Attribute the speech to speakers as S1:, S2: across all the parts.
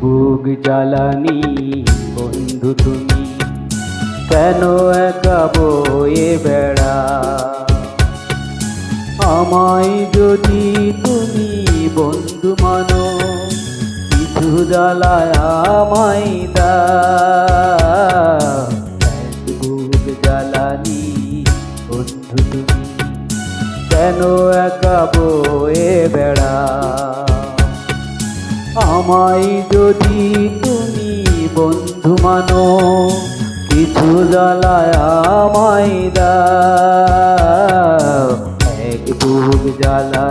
S1: বুক জ্বালানি, বন্ধু তুমি, কেন একা বয়ে বেড়া? আমায় যদি তুমি বন্ধু মানো, কিছু জ্বালায় আমায় এক বুক জ্বালানি, বন্ধু তুমি, কেন একা বেড়া? আমায় যদি তুমি বন্ধু মানো কিছু জ্বালায় আমায় দা এক বুক জ্বালানি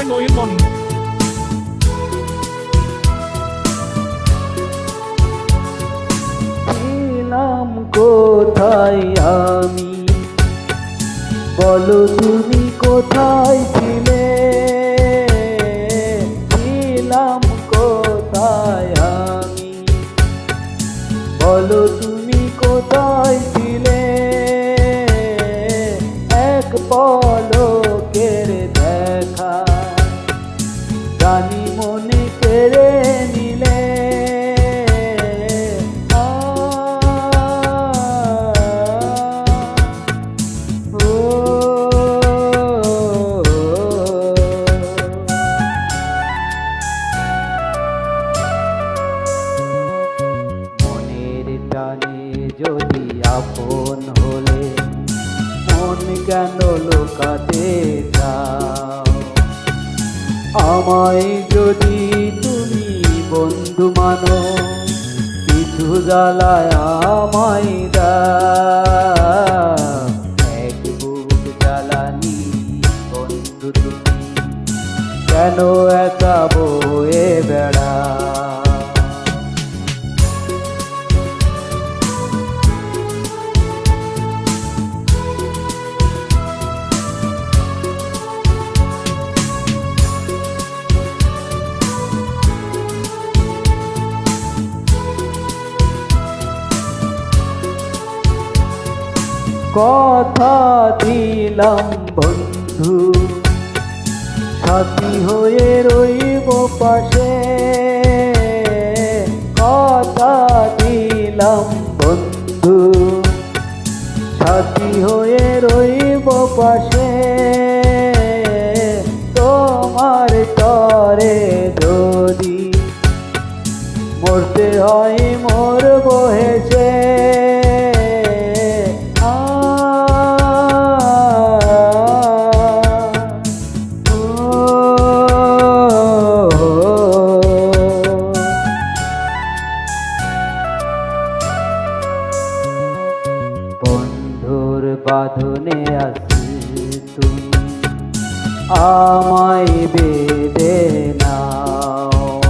S2: By Noyan Mon.
S1: ছিলাম কোথায় আমি? বলো তুমি কোথায় ছিলে? ছিলাম কোথায় আমি? বলো তুমি কোথায় ছিলে? এক পলকের যদি আপন হলে, মন কেন লোকাতে আমায় যদি তুমি বন্ধু মানো, কিছু জ্বালায় আমায় দাও। কথা দিলাম, বন্ধু। সাথী হয়ে রইব পাশে। কথা দিলাম, বন্ধু। সাথী হয়ে রইব পাশে। তোমার তরে যদি মরতে হয় মরব বাঁধনে আছি তুমি। আমায় বেদে নাও।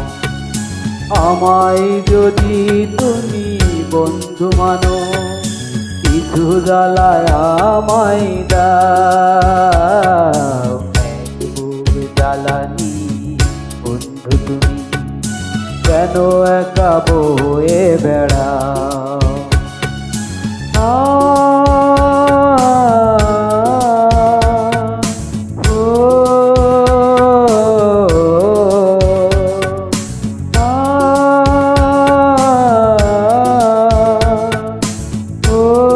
S1: আমায় যদি তুমি বন্ধু মানো, কিছু জ্বালায় আমায় দাও। dulu